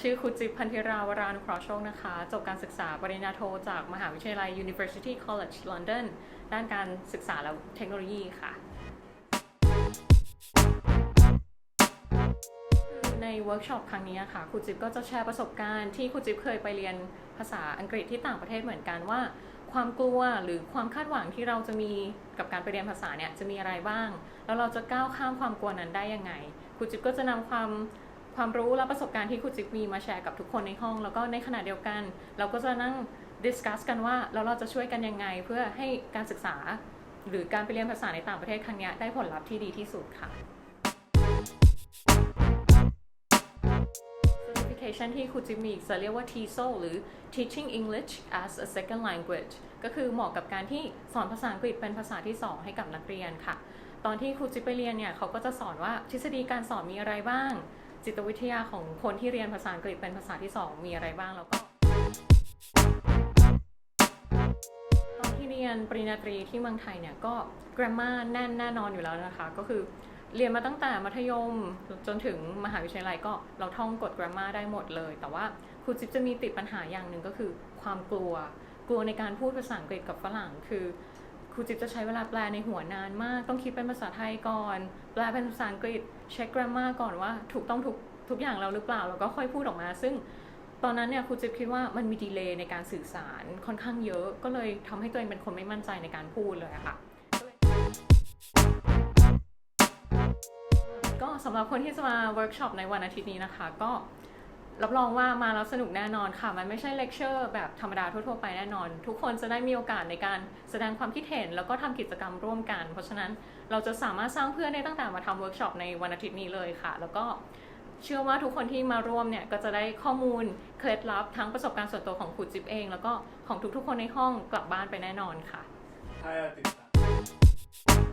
ชื่อครูจิพันธิราวรานุเคราะห์โชคนะคะ จบการศึกษาปริญญาโทจากมหาวิทยาลัย University College London ด้านการศึกษาและเทคโนโลยีค่ะ ในเวิร์กช็อปครั้งนี้ค่ะครูจิ๊บก็จะแชร์ประสบการณ์ที่ครูจิ๊บเคยไปเรียนภาษาอังกฤษที่ต่างประเทศเหมือนกันว่า ความกลัวหรือความคาดหวังที่เราจะมีกับการไปเรียนภาษาเนี่ยจะมีอะไรบ้าง แล้วเราจะก้าวข้ามความกลัวนั้นได้ยังไงครูจิ๊บก็จะนำความ ความรู้และประสบการณ์ที่ครูจิ๊บมีมาแชร์กับทุกคนในห้อง แล้วก็ในขณะเดียวกัน เราก็จะนั่งดิสคัสกันว่าแล้วเราจะช่วยกันยังไงเพื่อให้การศึกษา หรือการไปเรียนภาษาในต่างประเทศครั้งนี้ได้ผลลัพธ์ที่ดีที่สุดค่ะ certification ที่ครูจิมมีจะเรียกว่า TESOL หรือ Teaching English as a Second Language ก็คือเหมาะกับการที่สอนภาษาอังกฤษเป็นภาษาที่2ให้กับนักเรียนค่ะ ตอนที่ครูจิไปเรียนเนี่ยเขาก็จะสอนว่าทฤษฎีการสอนมีอะไรบ้าง จิตวิทยาของคนที่เรียนภาษาอังกฤษเป็นภาษาที่ 2 มีอะไรบ้างแล้วก็ ตอนที่เรียนปริญญาตรีที่เมืองไทยเนี่ยก็ grammar แน่นแน่นอนอยู่แล้วนะคะ ก็คือเรียนมาตั้งแต่มัธยมจนถึงมหาวิทยาลัยก็เราท่องกฎ grammar ได้หมดเลย แต่ว่าครูจิ๊บจะมีติดปัญหาอย่างหนึ่งก็คือ ความกลัว กลัวในการพูดภาษาอังกฤษกับฝรั่งคือ ครูจิ๊บจะใช้เวลาแปลในหัวนานมาก ต้องคิดเป็นภาษาไทยก่อน แปลเป็นภาษาอังกฤษเช็ค grammar ก่อนว่าถูกต้องทุกทุกอย่างแล้วหรือเปล่า แล้วก็ค่อยพูดออกมา ซึ่งตอนนั้นเนี่ยครูจิ๊บคิดว่ามันมีดีเลย์ในการสื่อสารค่อนข้างเยอะ ก็เลยทำให้ตัวเองเป็นคนไม่มั่นใจในการพูดเลยค่ะ ก็สำหรับคนที่จะมาเวิร์กช็อปในวันอาทิตย์นี้นะคะ ก็ รับรองว่ามาแล้วสนุกแน่นอนค่ะ มันไม่ใช่เลคเชอร์แบบธรรมดาทั่วๆไปแน่นอน ทุกคนจะได้มีโอกาสในการแสดงความคิดเห็น แล้วก็ทำกิจกรรมร่วมกัน เพราะฉะนั้นเราจะสามารถสร้างเพื่อนได้ตั้งแต่มาทำเวิร์กช็อปในวันอาทิตย์นี้เลยค่ะ แล้วก็เชื่อว่าทุกคนที่มาร่วมเนี่ยก็จะได้ข้อมูลเคล็ดลับทั้งประสบการณ์ส่วนตัวของครูจิ๊บเอง แล้วก็ของทุกๆคนในห้องกลับบ้านไปแน่นอนค่ะถ้าติดตาม